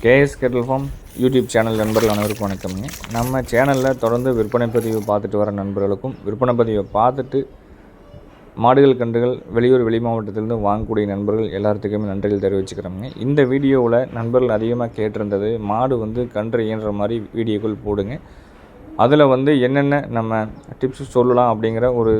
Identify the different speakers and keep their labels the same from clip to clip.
Speaker 1: KS kettle farm YouTube channel நண்பர்கள் அனைவருக்கும் வணக்கம்ங்க நம்ம சேனலில் தொடர்ந்து விற்பனை பதிவு பார்த்துட்டு வர நண்பர்களுக்கும் விற்பனை பதிவை பார்த்துட்டு மாடுகள் கன்றுகள் வெளியூர் வெளி மாவட்டத்திலிருந்து வாங்கக்கூடிய நண்பர்கள் எல்லாத்துக்குமே நன்றிகள் தெரிவிச்சுக்கிறோங்க இந்த வீடியோவில் நண்பர்கள் அதிகமாக கேட்டிருந்தது மாடு வந்து கன்று இயன்ற மாதிரி வீடியோக்கள் போடுங்க. அதில் வந்து என்னென்ன நம்ம டிப்ஸ் சொல்லலாம் அப்படிங்கிற ஒரு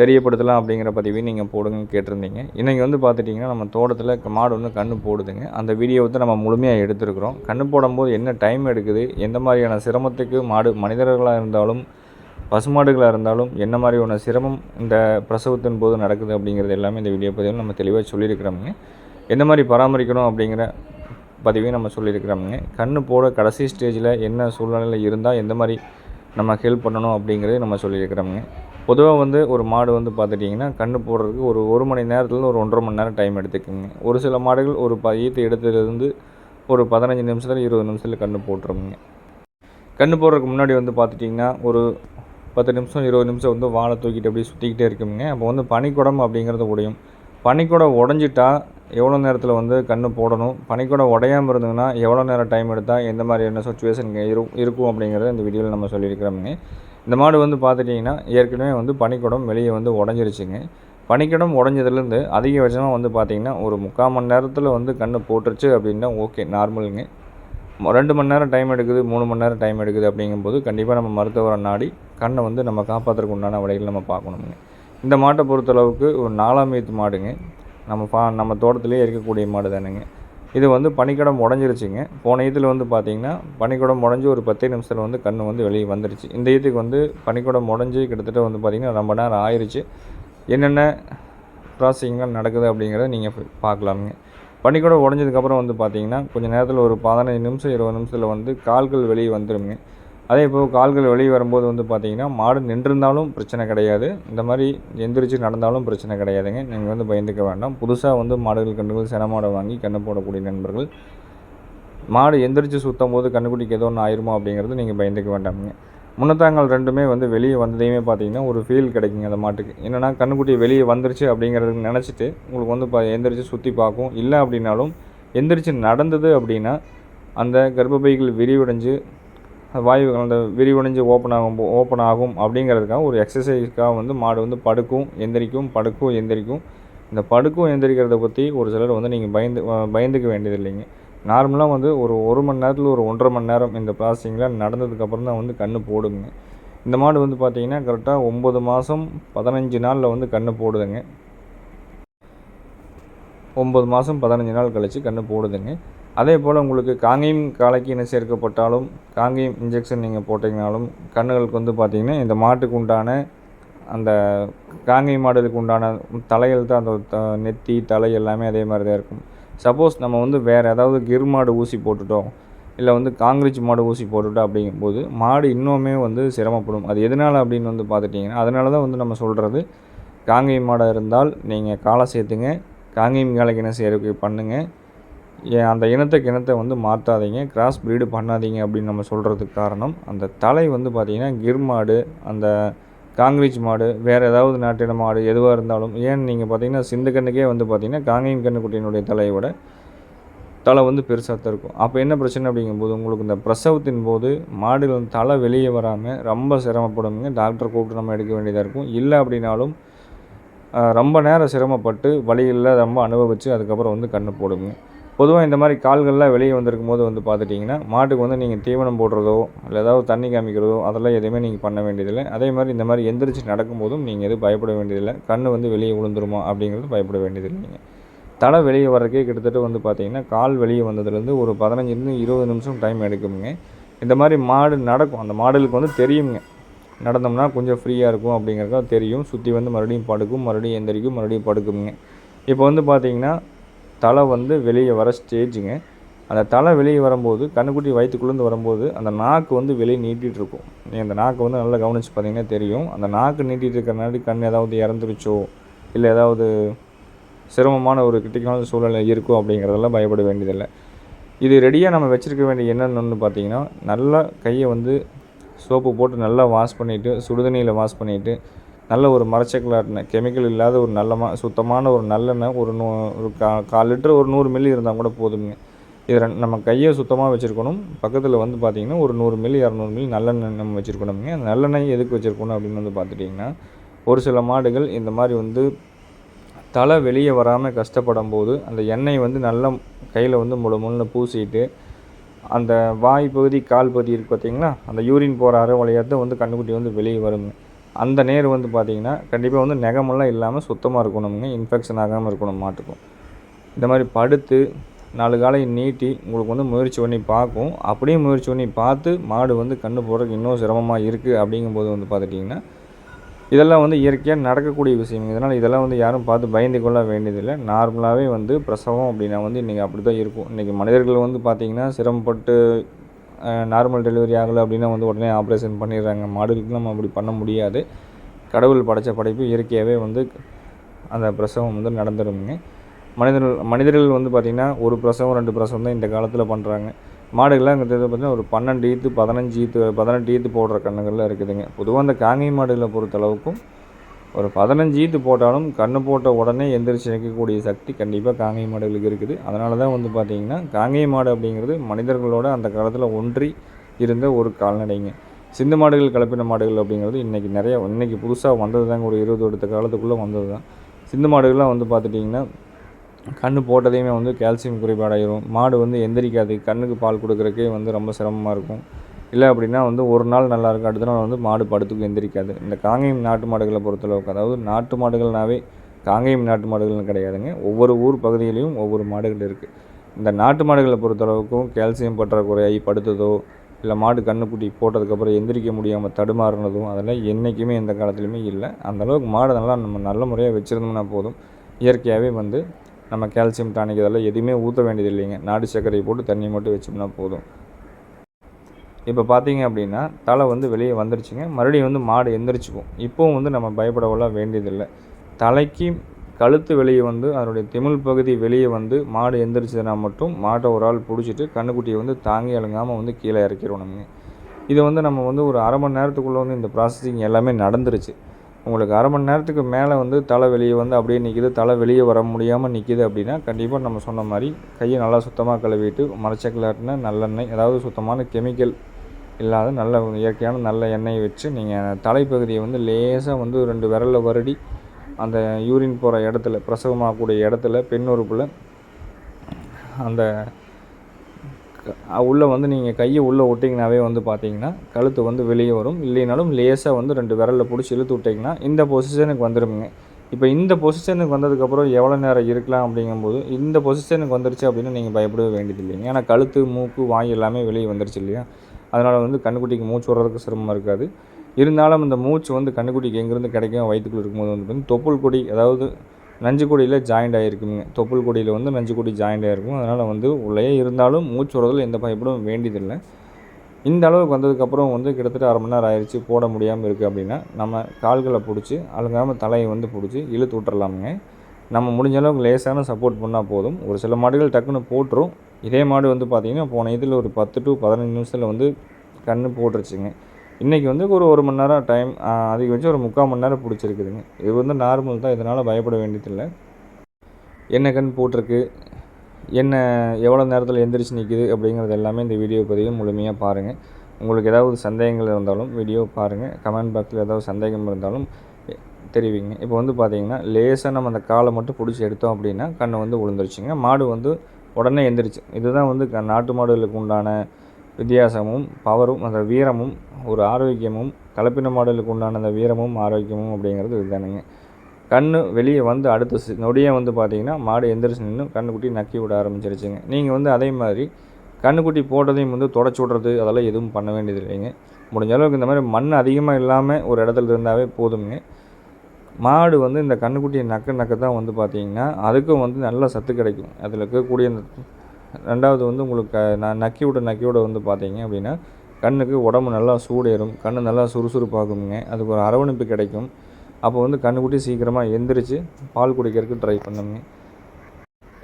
Speaker 1: தெரியப்படுத்தலாம் அப்படிங்கிற பதிவையும் நீங்கள் போடுங்கன்னு கேட்டிருந்தீங்க. இன்றைக்கி வந்து பார்த்துட்டிங்கன்னா நம்ம தோட்டத்தில் மாடு வந்து கன்று போடுதுங்க. அந்த வீடியோ வந்து நம்ம முழுமையாக எடுத்துருக்குறோம். கன்று போடும்போது என்ன டைம் எடுக்குது? எந்த மாதிரியான சிரமத்துக்கு மாடு மனிதர்களாக இருந்தாலும் பசுமாடுகளாக இருந்தாலும் என்ன மாதிரியான சிரமம் இந்த பிரசவத்தின் போது நடக்குது அப்படிங்கிறது எல்லாமே இந்த வீடியோ பதிவில் நம்ம தெளிவாக சொல்லியிருக்கிறோமுங்க. எந்த மாதிரி பராமரிக்கணும் அப்படிங்கிற பதிவையும் நம்ம சொல்லியிருக்கிறோமுங்க. கன்று போட கடைசி ஸ்டேஜில் என்ன சூழ்நிலையில் இருந்தால் எந்த மாதிரி நம்ம ஹெல்ப் பண்ணணும் அப்படிங்கிறதையும் நம்ம சொல்லியிருக்கிறோமுங்க. பொதுவாக வந்து ஒரு மாடு வந்து பார்த்துட்டிங்கன்னா கன்று போடுறதுக்கு ஒரு ஒரு மணி நேரத்தில் ஒரு ஒன்றரை மணி நேரம் டைம் எடுத்துக்குங்க. ஒரு சில மாடுகள் ஒரு ப ஈத்து இடத்துலேருந்து ஒரு பதினஞ்சு நிமிஷத்தில் இருபது நிமிஷத்தில் கன்று போட்டுருமுங்க கன்று போடுறதுக்கு முன்னாடி வந்து பார்த்துட்டிங்கன்னா ஒரு பத்து நிமிஷம் இருபது நிமிஷம் வந்து வாழை தூக்கிட்டு அப்படியே சுற்றிக்கிட்டே இருக்குங்க. அப்போ வந்து பனிக்குடம் அப்படிங்கிறது உடையும். பனிக்குடம் உடஞ்சிட்டா எவ்வளோ நேரத்தில் வந்து கன்று போடணும்? பனிக்குடம் உடையாமல் இருந்ததுன்னா எவ்வளோ நேரம் டைம் எடுத்தால் எந்த மாதிரியான சுச்சுவேஷன் இரு இருக்கும் அப்படிங்கிறத இந்த வீடியோவில் நம்ம சொல்லியிருக்கிறோமுங்க. இந்த மாடு வந்து பார்த்துட்டிங்கன்னா ஏற்கனவே வந்து பனிக்குடம் வெளியே வந்து உடஞ்சிருச்சுங்க. பனிக்குடம் உடஞ்சதுலேருந்து அதிகபட்சமாக வந்து பார்த்திங்கன்னா ஒரு முக்கால் மணி நேரத்தில் வந்து கன்று போட்டுருச்சு அப்படின்னா ஓகே நார்மலுங்க. ரெண்டு மணி நேரம் டைம் எடுக்குது மூணு மணி நேரம் டைம் எடுக்குது அப்படிங்கும்போது கண்டிப்பாக நம்ம மருத்துவரை நாடி கண்ணை வந்து நம்ம காப்பாற்றுறதுக்கு உண்டான வழிகள் நம்ம பார்க்கணுங்க. இந்த மாட்டை பொறுத்தளவுக்கு ஒரு நாலாம் மீத்து மாடுங்க. நம்ம பா நம்ம தோட்டத்திலே இருக்கக்கூடிய மாடு தானுங்க. இது வந்து பனிக்கடம் உடஞ்சிருச்சுங்க. போன ஈத்தில் வந்து பார்த்திங்கன்னா பனிக்கடம் உடஞ்சி ஒரு பத்தே நிமிஷத்தில் வந்து கண் வந்து வெளியே வந்துருச்சு. இந்த ஈத்துக்கு வந்து பனிக்கடம் உடஞ்சி கிட்டத்தட்ட வந்து பார்த்திங்கன்னா ரொம்ப நேரம் ஆயிடுச்சு என்னென்ன ப்ராசஸிங்லாம் நடக்குது அப்படிங்கிறத நீங்கள் பார்க்கலாமுங்க பனிக்கூடம் உடஞ்சதுக்கப்புறம் வந்து பார்த்தீங்கன்னா கொஞ்சம் நேரத்தில் ஒரு பதினஞ்சு நிமிஷம் இருபது நிமிஷத்தில் வந்து கால்கள் வெளியே வந்துடுங்க அதே போல் கால்கள் வெளியே வரும்போது வந்து பார்த்திங்கன்னா மாடு நின்றிருந்தாலும் பிரச்சனை கிடையாது. இந்த மாதிரி எந்திரிச்சு நடந்தாலும் பிரச்சனை கிடையாதுங்க. நீங்கள் வந்து பயந்துக்க வேண்டாம். புதுசாக வந்து மாடுகள் கன்றுகள் சென மாடை வாங்கி கன்று போடக்கூடிய நண்பர்கள். மாடு எந்திரிச்சு சுற்றும் போது கண்ணுக்குட்டிக்கு ஏதோ ஒன்று ஆயிருமோ அப்படிங்கிறது நீங்கள் பயந்துக்க வேண்டாமுங்க. முன்னத்தாங்கள் ரெண்டுமே வந்து வெளியே வந்ததையுமே பார்த்தீங்கன்னா ஒரு ஃபீல் கிடைக்குங்க அந்த மாட்டுக்கு. என்னென்னா கண்ணுக்குட்டி வெளியே வந்துருச்சு அப்படிங்கிறது நினச்சிட்டு உங்களுக்கு வந்து பா எந்திரிச்சு சுற்றி பார்க்கும். இல்லை அப்படின்னாலும் எந்திரிச்சு நடந்தது அப்படின்னா அந்த கர்ப்பப்பைகள் விரிவடைஞ்சு வாயு அந்த விரிவடைஞ்சு ஓப்பன் ஆகும் ஓப்பன் ஆகும் அப்படிங்கிறதுக்காக ஒரு எக்ஸசைஸ்க்காக வந்து மாடு வந்து படுக்கும் எந்திரிக்கும் படுக்கும் எந்திரிக்கும். இந்த படுக்கும் எந்திரிக்கிறத பற்றி ஒரு சிலர் வந்து நீங்கள் பயந்து பயந்துக்க வேண்டியது இல்லைங்க. நார்மலாக வந்து ஒரு ஒரு மணி நேரத்தில் ஒரு ஒன்றரை மணி நேரம் இந்த ப்ராசஸிங்கில் நடந்ததுக்கப்புறம் தான் வந்து கன்று போடுங்க. இந்த மாடு வந்து பார்த்தீங்கன்னா கரெக்டாக ஒம்பது மாதம் பதினஞ்சு நாளில் வந்து கன்று போடுதுங்க. ஒம்பது மாதம் பதினஞ்சு நாள் கழித்து கன்று போடுதுங்க. அதே போல் உங்களுக்கு காங்கேயம் காலைக்கு இணை சேர்க்கப்பட்டாலும் காங்கேயம் இன்ஜெக்ஷன் நீங்கள் போட்டிங்கனாலும் கண்ணுகளுக்கு வந்து பார்த்திங்கன்னா இந்த மாட்டுக்கு உண்டான அந்த காங்கேயம் மாடுகளுக்கு உண்டான தலைகள் தான் அந்த த- நெத்தி தலை எல்லாமே அதே மாதிரி தான் இருக்கும். சப்போஸ் நம்ம வந்து வேறு ஏதாவது கிர் மாடு ஊசி போட்டுட்டோம் இல்லை வந்து காங்கிரீச் மாடு ஊசி போட்டுட்டோம் அப்படிங்கும்போது மாடு இன்னுமே வந்து சிரமப்படும். அது எதனால் அப்படின்னு வந்து பார்த்துட்டிங்கன்னா அதனால தான் வந்து நம்ம சொல்கிறது காங்கேயம் மாடாக இருந்தால் நீங்கள் காலை சேர்த்துங்க காங்கேயம் காலைக்கு இனம் சேர்க்கை பண்ணுங்கள் அந்த இனத்துக்கு இனத்தை வந்து மாற்றாதீங்க. கிராஸ் ப்ரீடு பண்ணாதீங்க அப்படின்னு நம்ம சொல்கிறதுக்கு காரணம் அந்த தலை வந்து பார்த்திங்கன்னா கிர் மாடு அந்த காங்கிரீச் மாடு வேறு ஏதாவது நாட்டின மாடு எதுவாக இருந்தாலும் ஏன் நீங்கள் பார்த்தீங்கன்னா சிந்து கண்ணுக்கே வந்து பார்த்தீங்கன்னா காங்கேயம் கண்ணுக்குட்டியினுடைய தலையோட தலை வந்து பெருசாக தான் இருக்கும். அப்போ என்ன பிரச்சனை அப்படிங்கும்போது உங்களுக்கு இந்த பிரசவத்தின் போது மாடுகள் தலை வெளியே வராமல் ரொம்ப சிரமப்படுங்க. டாக்டர் கூப்பிட்டு நம்ம எடுக்க வேண்டியதாக இருக்கும். இல்லை அப்படின்னாலும் ரொம்ப நேரம் சிரமப்பட்டு வழியில் ரொம்ப அனுபவித்து அதுக்கப்புறம் வந்து கண்ணு போடுங்க. பொதுவாக இந்த மாதிரி கால்கள்லாம் வெளியே வந்திருக்கும் போது வந்து பார்த்துட்டிங்கன்னா மாட்டுக்கு வந்து நீங்கள் தீவனம் போடுறதோ இல்லை ஏதாவது தண்ணி காமிக்கிறதோ அதெல்லாம் எதுவுமே நீங்கள் பண்ண வேண்டியதில்லை. அதே மாதிரி இந்த மாதிரி எந்திரிச்சு நடக்கும்போதும் நீங்கள் எதுவும் பயப்பட வேண்டியதில்லை. கண் வந்து வெளியே விழுந்துருமா அப்படிங்கிறது பயப்பட வேண்டியதில்லைங்க தலை வெளியே வர்றதுக்கே கிட்டத்தட்ட வந்து பார்த்தீங்கன்னா கால் வெளியே வந்ததுலேருந்து ஒரு பதினஞ்சுலேருந்து இருபது நிமிஷம் டைம் எடுக்குங்க இந்த மாதிரி மாடு நடக்கும். அந்த மாடுகளுக்கு வந்து தெரியுங்க நடந்தோம்னா கொஞ்சம் ஃப்ரீயாக இருக்கும் அப்படிங்கிறதுக்காக தெரியும். சுற்றி வந்து மறுபடியும் படுக்கும் மறுபடியும் எந்திரிக்கும் மறுபடியும் படுக்குங்க இப்போ வந்து பார்த்திங்கன்னா தலை வந்து வெளியே வர ஸ்டேஜுங்க. அந்த தலை வெளியே வரும்போது கண்ணுக்குட்டி வயிற்றுக்குள்ளேருந்து வரும்போது அந்த நாக்கு வந்து வெளியே நீட்டிகிட்டு இருக்கும் நீங்கள் அந்த நாக்கை வந்து நல்லா கவனித்து பார்த்தீங்கன்னா தெரியும். அந்த நாக்கு நீட்டிகிட்டு இருக்கிறனாடி கண் ஏதாவது இறந்துருச்சோ இல்லை ஏதாவது சிரமமான ஒரு கிரிட்டிக்கலான சூழ்நிலை இருக்கும் அப்படிங்கிறதெல்லாம் பயப்பட வேண்டியதில்லை. இது ரெடியாக நம்ம வச்சுருக்க வேண்டிய என்னென்னு பார்த்தீங்கன்னா நல்லா கையை வந்து சோப்பு போட்டு நல்லா வாஷ் பண்ணிவிட்டு சுடுதண்ணியில் வாஷ் பண்ணிவிட்டு நல்ல ஒரு மரச்சக்கலாட்டின கெமிக்கல் இல்லாத ஒரு நல்ல மா சுத்தமான ஒரு நல்லெண்ணெய் ஒரு நூ ஒரு கா கால் லிட்டர் ஒரு நூறு மில்லி இருந்தால் கூட போதுங்க இது ரெண்டு நம்ம கையை சுத்தமாக வச்சுருக்கணும். பக்கத்தில் வந்து பார்த்திங்கன்னா ஒரு நூறு மில்லி இரநூறு மில்லி நல்லெண்ணெய் நம்ம வச்சுருக்கணுங்க அந்த நல்லெண்ணெய் எதுக்கு வச்சுருக்கணும் அப்படின்னு வந்து பார்த்துட்டிங்கன்னா ஒரு சில மாடுகள் இந்த மாதிரி வந்து தலை வெளியே வராமல் கஷ்டப்படும் போது அந்த எண்ணெய் வந்து நல்லா கையில் வந்து முழு முழுன்னு பூசிட்டு அந்த வாய் பகுதி கால் பகுதி இருக்குது பார்த்தீங்களா அந்த யூரின் போகிற அரை வழியாக வந்து கண்ணுக்குட்டி வந்து வெளியே வருங்க. அந்த நேர் வந்து பார்த்திங்கன்னா கண்டிப்பாக வந்து நெகமெல்லாம் இல்லாமல் சுத்தமாக இருக்கணுங்க இன்ஃபெக்ஷன் ஆகாமல் இருக்கணும் மாட்டுக்கும். இந்த மாதிரி படுத்து நாலு காலையை நீட்டி உங்களுக்கு வந்து முயற்சி பண்ணி பார்க்கும். அப்படியே முயற்சி பண்ணி பார்த்து மாடு வந்து கண்ணு போடுறதுக்கு இன்னும் சிரமமாக இருக்குது அப்படிங்கும்போது வந்து பார்த்துட்டிங்கன்னா இதெல்லாம் வந்து இயற்கையாக நடக்கக்கூடிய விஷயம் இதனால் இதெல்லாம் வந்து யாரும் பார்த்து பயந்து கொள்ள வேண்டியதில்லை. நார்மலாகவே வந்து பிரசவம் அப்படின்னா வந்து இன்றைக்கி அப்படி தான் இருக்கும். இன்றைக்கி மனிதர்கள் வந்து பார்த்திங்கன்னா சிரமப்பட்டு நார்மல் டெலிவரி ஆகலை அப்படின்னா வந்து உடனே ஆப்ரேஷன் பண்ணிடுறாங்க. மாடுகளுக்கு நம்ம அப்படி பண்ண முடியாது. கடவுள் படைத்த படைப்பு இயற்கையாகவே வந்து அந்த பிரசவம் வந்து நடந்துருங்க மனிதர்கள் மனிதர்கள் வந்து பார்த்திங்கன்னா ஒரு பிரசவம் ரெண்டு பிரசவம் தான் இந்த காலத்தில் பண்ணுறாங்க மாடுகள்லாம் இங்கே பார்த்திங்கன்னா ஒரு பன்னெண்டு ஈத்து பதினஞ்சு ஈத்து பதினெட்டு ஈத்து போடுற கண்ணுகள்லாம் இருக்குதுங்க. பொதுவாக அந்த காங்கை மாடுகளை பொறுத்தளவுக்கும் ஒரு பதினஞ்சு ஈத்து போட்டாலும் கண்ணு போட்ட உடனே எந்திரிச்சு நிற்கக்கூடிய சக்தி கண்டிப்பாக காங்கேய மாடுகளுக்கு இருக்குது. அதனால தான் வந்து பார்த்திங்கன்னா காங்கேய மாடு அப்படிங்கிறது மனிதர்களோட அந்த காலத்தில் ஒன்றி இருந்த ஒரு கால்நடைங்க. சிந்து மாடுகள் கலப்பின மாடுகள் அப்படிங்கிறது இன்றைக்கி நிறைய இன்றைக்கி புதுசாக வந்தது தாங்க ஒரு இருபது வருட காலத்துக்குள்ளே வந்தது தான் சிந்து மாடுகள்லாம் வந்து பார்த்துட்டிங்கன்னா கண் போட்டதையுமே வந்து கால்சியம் குறைபாடாயிரும். மாடு வந்து எந்திரிக்காது. கண்ணுக்கு பால் கொடுக்குறக்கே வந்து ரொம்ப சிரமமாக இருக்கும். இல்லை அப்படின்னா வந்து ஒரு நாள் நல்லா இருக்கும். அடுத்த நாள் வந்து மாடு படுத்துக்கு எந்திரிக்காது. இந்த காங்கேயம் நாட்டு மாடுகளை பொறுத்தளவுக்கு அதாவது நாட்டு மாடுகள்னாவே காங்கேயம் நாட்டு மாடுகள்னு கிடையாதுங்க. ஒவ்வொரு ஊர் பகுதியிலையும் ஒவ்வொரு மாடுகள் இருக்குது இந்த நாட்டு மாடுகளை பொறுத்தளவுக்கும் கால்சியம் பற்றாக்குறையாகி படுத்ததோ இல்லை மாடு கண்ணுக்குட்டி போட்டதுக்கப்புறம் எந்திரிக்க முடியாமல் தடுமாறுனதும் அதெல்லாம் என்றைக்குமே எந்த காலத்துலையுமே இல்லை. அந்தளவுக்கு மாடு நல்லா நம்ம நல்ல முறையாக வச்சுருந்தோம்னா போதும். இயற்கையாகவே வந்து நம்ம கால்சியம் டானிக் இதெல்லாம் எதுவுமே ஊற்ற வேண்டியது இல்லைங்க நாடு சர்க்கரை போட்டு தண்ணி மட்டும் வச்சோம்னா போதும். இப்போ பார்த்தீங்க அப்படின்னா தலை வந்து வெளியே வந்துருச்சுங்க. மறுபடியும் வந்து மாடு எந்திரிச்சிக்கும். இப்போவும் வந்து நம்ம பயப்படவெல்லாம் வேண்டியதில்லை. தலைக்கு கழுத்து வெளியே வந்து அதனுடைய திமிழ் பகுதி வெளியே வந்து மாடு எந்திரிச்சதுனா மட்டும் மாட்டை ஒரு ஆள் பிடிச்சிட்டு கண்ணுக்குட்டியை வந்து தாங்கி அழுங்காமல் வந்து கீழே இறக்கிடணுங்க இதை வந்து நம்ம வந்து ஒரு அரை மணி நேரத்துக்குள்ளே வந்து இந்த ப்ராசஸிங் எல்லாமே நடந்துருச்சு. உங்களுக்கு அரை மணி நேரத்துக்கு மேலே வந்து தலை வெளியே வந்து அப்படியே நிற்கிது தலை வெளியே வர முடியாமல் நிற்கிது அப்படின்னா கண்டிப்பாக நம்ம சொன்ன மாதிரி கையை நல்லா சுத்தமாக கழுவிட்டு மரச்சக்கலாட்டின நல்லெண்ணெய் அதாவது சுத்தமான கெமிக்கல் இல்லாத நல்ல இயற்கையான நல்ல எண்ணெயை வச்சு நீங்கள் தலைப்பகுதியை வந்து லேசாக வந்து ரெண்டு விரலில் வருடி. அந்த யூரின் போகிற இடத்துல பிரசவமாகக்கூடிய இடத்துல பெண் உறுப்பில் அந்த உள்ளே வந்து நீங்கள் கையை உள்ளே விட்டிங்கனாவே வந்து பார்த்தீங்கன்னா கழுத்து வந்து வெளியே வரும். இல்லைனாலும் லேசாக வந்து ரெண்டு விரலில் பிடிச்சி இழுத்து விட்டிங்கன்னா இந்த பொசிஷனுக்கு வந்துடுங்க இப்போ இந்த பொசிஷனுக்கு வந்ததுக்கப்புறம் எவ்வளோ நேரம் இருக்கலாம் அப்படிங்கும்போது இந்த பொசிஷனுக்கு வந்துருச்சு அப்படின்னு நீங்கள் பயப்படவே வேண்டியது இல்லைங்க ஏன்னா கழுத்து மூக்கு வாய் எல்லாமே வெளியே வந்துருச்சு இல்லையா? அதனால் வந்து கண்ணுக்குட்டிக்கு மூச்சு விட்றதுக்கு சிரமமாக இருக்காது. இருந்தாலும் இந்த மூச்சு வந்து கண்ணுக்குட்டிக்கு எங்கேருந்து கிடைக்கும் வயிற்றுக்குள்ள இருக்கும்போது வந்து தொப்புள் கொடி அதாவது நஞ்சு கொடியில் ஜாயிண்ட் ஆகிருக்குங்க தொப்புள் கொடியில் வந்து நஞ்சு கொடி ஜாயிண்ட் ஆகிருக்கும் அதனால் வந்து உள்ளே இருந்தாலும் மூச்சு விடுறதுல எந்த பயப்படும் வேண்டியதில்லை. இந்த அளவுக்கு வந்ததுக்கப்புறம் வந்து கிட்டத்தட்ட அரை மணி நேரம் ஆயிடுச்சு போட முடியாமல் இருக்குது அப்படின்னா நம்ம கால்களை பிடிச்சி அழுங்காமல் தலையை வந்து பிடிச்சி இழுத்து விட்டுறலாமுங்க. நம்ம முடிஞ்ச அளவுக்கு லேசான சப்போர்ட் பண்ணால் போதும். ஒரு சில மாடுகள் டக்குன்னு போட்டுரும். இதே மாடு வந்து பார்த்திங்கன்னா போன இதில் ஒரு பத்து டு பதினஞ்சு நிமிஷத்தில் வந்து கன்று போட்டுருச்சுங்க. இன்றைக்கி வந்து ஒரு ஒரு மணி நேரம் டைம் அதிகபட்சம் ஒரு முக்கால் மணி நேரம் பிடிச்சிருக்குதுங்க. இது வந்து நார்மல் தான் இதனால் பயப்பட வேண்டியதில்லை. என்ன கண் போட்டிருக்கு? என்ன எவ்வளோ நேரத்தில் எந்திரிச்சு நிற்கிது அப்படிங்கிறது எல்லாமே இந்த வீடியோ பதிவில் முழுமையாக பாருங்கள் உங்களுக்கு ஏதாவது சந்தேகங்கள் இருந்தாலும் வீடியோ பாருங்கள் கமெண்ட் பாக்ஸில் ஏதாவது சந்தேகம் இருந்தாலும் தெரிவிங்க. இப்போ வந்து பார்த்தீங்கன்னா லேசாக நம்ம அந்த காலை மட்டும் பிடிச்சி எடுத்தோம் அப்படின்னா கண்ணை வந்து விழுந்துருச்சுங்க மாடு வந்து உடனே எந்திரிச்சு. இதுதான் வந்து நாட்டு மாடுகளுக்கு உண்டான வித்தியாசமும் பவரும் அந்த வீரமும் ஒரு ஆரோக்கியமும் கலப்பின மாடுகளுக்கு உண்டான அந்த வீரமும் ஆரோக்கியமும் அப்படிங்கிறது இதுதானுங்க. கண் வெளியே வந்து அடுத்த நொடியே வந்து பார்த்தீங்கன்னா மாடு எந்திரிச்சு நின்று கண்ணுக்குட்டி நக்கி விட ஆரம்பிச்சிருச்சுங்க. நீங்கள் வந்து அதே மாதிரி கண்ணுக்குட்டி போட்டதையும் வந்து தொடச்சி விட்றது அதெல்லாம் எதுவும் பண்ண வேண்டியது இல்லைங்க முடிஞ்ச அளவுக்கு இந்த மாதிரி மண் அதிகமாக இல்லாமல் ஒரு இடத்துல இருந்தாவே போதுங்க மாடு வந்து இந்த கண்ணுக்குட்டியை நக்க நக்க தான் வந்து பார்த்திங்கன்னா அதுக்கும் வந்து நல்ல சத்து கிடைக்கும். அதில் இருக்கக்கூடிய இந்த ரெண்டாவது வந்து உங்களுக்கு நான் நக்கி விட நக்கி விட வந்து பார்த்தீங்க அப்படின்னா கண்ணுக்கு உடம்பு நல்லா சூடேறும் கண் நல்லா சுறுசுறுப்பாகுங்க அதுக்கு ஒரு அரவணைப்பு கிடைக்கும். அப்போ வந்து கண்ணுக்குட்டி சீக்கிரமாக எந்திரிச்சு பால் குடிக்கிறதுக்கு ட்ரை பண்ணுங்க.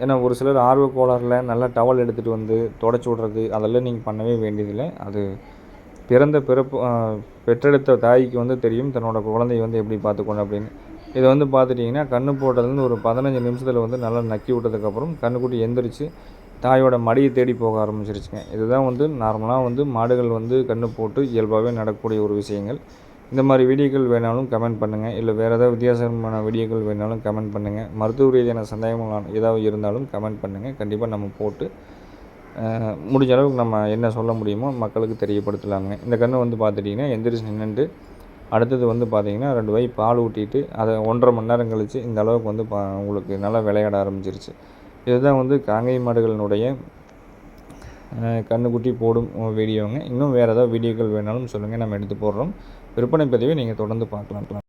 Speaker 1: ஏன்னா ஒரு சிலர் ஆர்வ கோளாறில் நல்லா டவல் எடுத்துகிட்டு வந்து தொடச்சி விட்றது அதெல்லாம் நீங்கள் பண்ணவே வேண்டியதில்லை. அது பிறந்த பிறப்பு பெற்றெடுத்த தாய்க்கு வந்து தெரியும் தன்னோட குழந்தைய வந்து எப்படி பார்த்துக்கணும் அப்படின்னு. இதை வந்து பார்த்துட்டிங்கன்னா கண்ணு போட்டதுலேருந்து ஒரு பதினஞ்சு நிமிஷத்தில் வந்து நல்லா நக்கி விட்டதுக்கப்புறம் கண்ணுக்குட்டி எந்திரிச்சு தாயோட மடியை தேடி போக ஆரம்பிச்சிருச்சுங்க. இதுதான் வந்து நார்மலாக வந்து மாடுகள் வந்து கன்று போட்டு இயல்பாகவே நடக்கக்கூடிய ஒரு விஷயங்கள். இந்த மாதிரி வீடியோக்கள் வேணாலும் கமெண்ட் பண்ணுங்கள் இல்லை வேறு ஏதாவது வித்தியாசமான வீடியோக்கள் வேணாலும் கமெண்ட் பண்ணுங்கள் மருத்துவ ரீதியான சந்தேகங்கள் ஏதாவது இருந்தாலும் கமெண்ட் பண்ணுங்கள் கண்டிப்பாக நம்ம போட்டு முடிஞ்ச அளவுக்கு நம்ம என்ன சொல்ல முடியுமோ மக்களுக்கு தெரியப்படுத்தலாங்க. இந்த கன்று வந்து பார்த்துட்டிங்கன்னா எந்திரிச்சு நின்றுட்டு அடுத்தது வந்து பார்த்தீங்கன்னா ரெண்டு வை பால் ஊட்டிட்டு அதை ஒன்றரை மணி நேரம் கழித்து இந்த அளவுக்கு வந்து பா உங்களுக்கு நல்லா விளையாட ஆரம்பிச்சிருச்சு. இதுதான் வந்து காங்கை மாடுகளினுடைய கண்ணுக்குட்டி போடும் வீடியோங்க. இன்னும் வேறு ஏதாவது வீடியோக்கள் வேணாலும் சொல்லுங்கள் நம்ம எடுத்து போடுறோம். விற்பனை பதிவை நீங்கள் தொடர்ந்து பார்க்கலாம்.